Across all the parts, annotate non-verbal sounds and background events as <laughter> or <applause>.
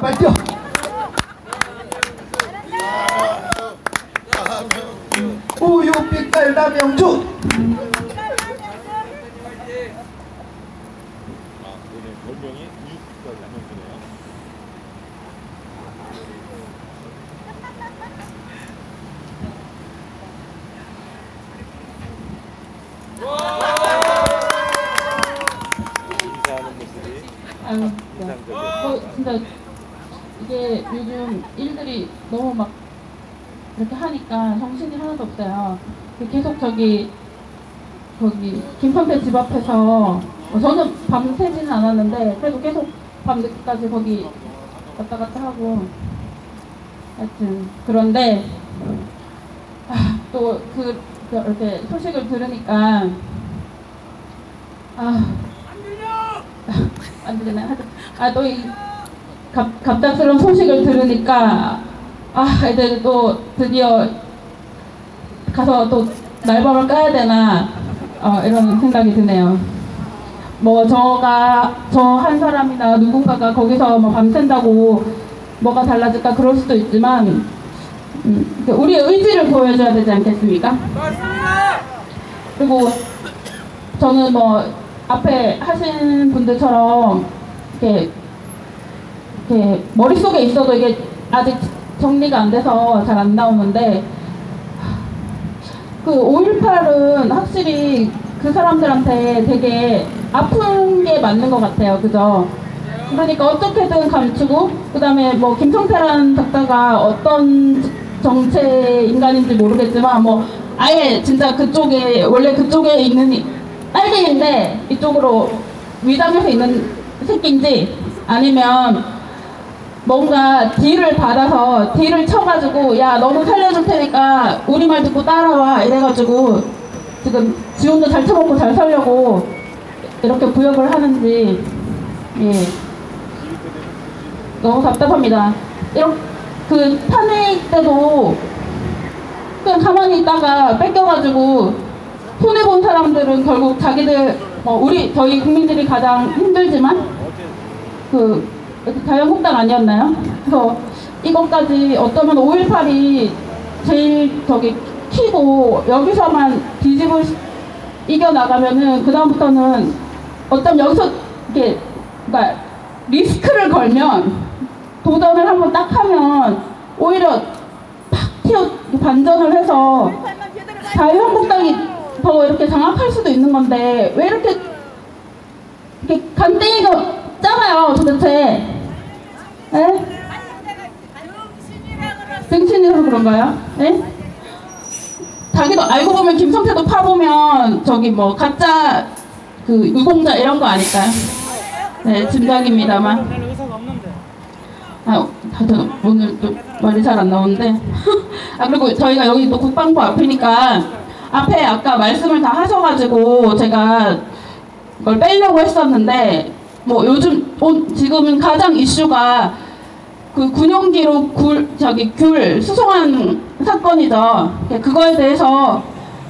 빨리 뛰어. 우유 빛깔 남영주. 아. 인사하는 모습이 네. 인상적이에요. 어, 진짜 이게 요즘 일들이 너무 막 이렇게 하니까 정신이 하나도 없어요. 계속 저기 거기 김성태 집 앞에서 어, 저는 밤 새지는 않았는데 그래도 계속 밤 늦게까지 거기 왔다 갔다 하고 하여튼 그런데 아, 또그 이렇게 소식을 들으니까 아안 들리나요? 아또 이 갑작스러운 소식을 들으니까 아 이제 또 드디어 가서 또 날밤을 까야 되나 어, 이런 생각이 드네요. 뭐 저가 저 한 사람이나 누군가가 거기서 뭐 밤샌다고 뭐가 달라질까 그럴 수도 있지만 음, 그 우리의 의지를 보여줘야 되지 않겠습니까? 그리고 저는 뭐 앞에 하신 분들처럼 이렇게 이렇게 머릿속에 있어도 이게 아직 정리가 안 돼서 잘 안 나오는데 그 5.18은 확실히 그 사람들한테 되게 아픈 게 맞는 것 같아요. 그죠? 그러니까 어떻게든 감추고 그 다음에 뭐 김성태라는 작가가 어떤 정체 인간인지 모르겠지만 뭐 아예 진짜 그쪽에 원래 그쪽에 있는 딸기인데 이쪽으로 위장해서 있는 새끼인지 아니면 뭔가 딜을 받아서 딜을 쳐가지고 야 너는 살려줄 테니까 우리 말 듣고 따라와 이래가지고 지금 지원도 잘 쳐먹고 잘 살려고 이렇게 구역을 하는지 예 너무 답답합니다. 이런 그 탄핵 때도 그냥 가만히 있다가 뺏겨가지고 손해 본 사람들은 결국 자기들 뭐 우리 저희 국민들이 가장 힘들지만 그 자유한국당 아니었나요? 그래서 이것까지 어쩌면 5.18이 제일 저기 키고 여기서만 뒤집을 이겨 나가면은 그 다음부터는 어쩜 여기서 이렇게 그러니까 리스크를 걸면 도전을 한번 딱 하면 오히려 팍 튀어 반전을 해서 자유한국당이 더 이렇게 장악할 수도 있는 건데 왜 이렇게 이렇게 간땡이가 작아요 도대체 에? 등신이라서 그런가요? 에? 자기도 알고 보면 김성태도 파보면 저기 뭐 가짜 그 유공자 이런 거 아닐까요? 네 없는데. 아, 다들 오늘 또 말이 잘 안 나오는데. <laughs> 아, 그리고 저희가 여기 또 국방부 앞이니까 앞에 아까 말씀을 다 하셔가지고 제가 이걸 빼려고 했었는데 뭐 요즘 오- 지금은 가장 이슈가 그 군용기로 굴 저기 귤 수송한 사건이죠. 예, 그거에 대해서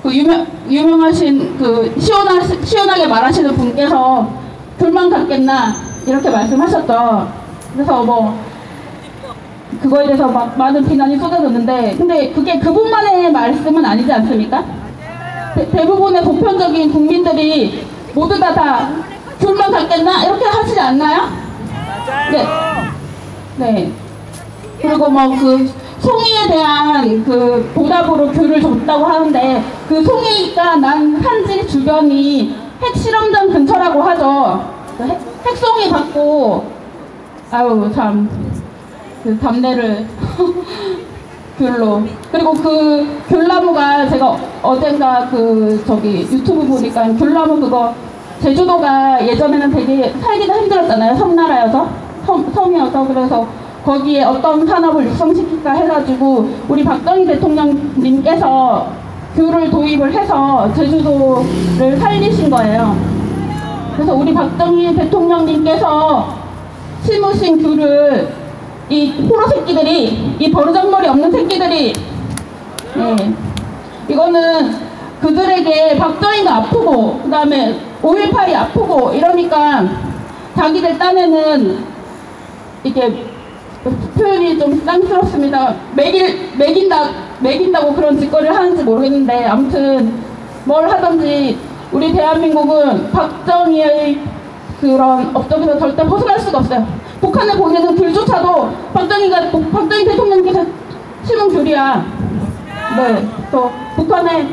그 유명 유명하신 그 시원하 시원하게 말하시는 분께서 불만 갖겠나 이렇게 말씀하셨죠. 그래서 뭐 그거에 대해서 막 많은 비난이 쏟아졌는데 근데 그게 그분만의 말씀은 아니지 않습니까? 대, 대부분의 보편적인 국민들이 모두 다다 귤만 갖겠나 이렇게 하시지 않나요? 네. 네. 그리고 뭐 그 송이에 대한 그 보답으로 귤을 줬다고 하는데 그 송이가 난 산지 주변이 핵실험장 근처라고 하죠. 그 핵, 핵송이 받고 아유 참 그 담내를 <laughs> 귤로 그리고 그 귤나무가 제가 어젠가 그 저기 유튜브 보니까 귤나무 그거 제주도가 예전에는 되게 살기가 힘들었잖아요 섬나라여서 섬, 섬이어서 그래서 거기에 어떤 산업을 육성시킬까 해가지고 우리 박정희 대통령님께서 귤을 도입을 해서 제주도를 살리신 거예요. 그래서 우리 박정희 대통령님께서 심으신 귤을 이 호로 새끼들이 이 버르장머리 없는 새끼들이 예. 이거는 그들에게 박정희가 아프고 그 다음에 5.18이 아프고 이러니까 자기들 딴에는 이렇게 표현이 좀 쌍스럽습니다. 매길, 매긴다, 매긴다고 그런 짓거리를 하는지 모르겠는데, 아무튼 뭘 하든지 우리 대한민국은 박정희의 그런 업적에서 절대 벗어날 수가 없어요. 북한에 보내는 귤조차도 박정희가, 박정희 대통령께서 심은 귤이야. 네, 또 북한에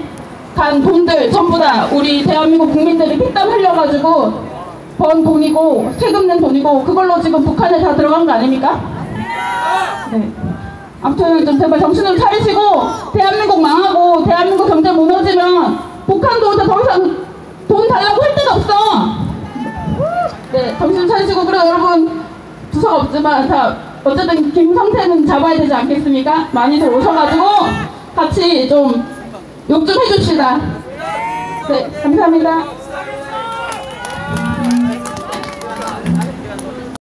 간 돈들 전부 다 우리 대한민국 국민들이 피땀 흘려가지고 번 돈이고 세금 낸 돈이고 그걸로 지금 북한에 다 들어간 거 아닙니까? 네. 아무튼 좀 제발 정신을 차리시고 대한민국 망하고 대한민국 경제 무너지면 북한도 더 이상 돈 달라고 할 데가 없어. 네, 정신 차리시고 그래 여러분 두서가 없지만 자 어쨌든 김성태는 잡아야 되지 않겠습니까? 많이들 오셔가지고 같이 좀 욕 좀 해줍시다. 네, 감사합니다.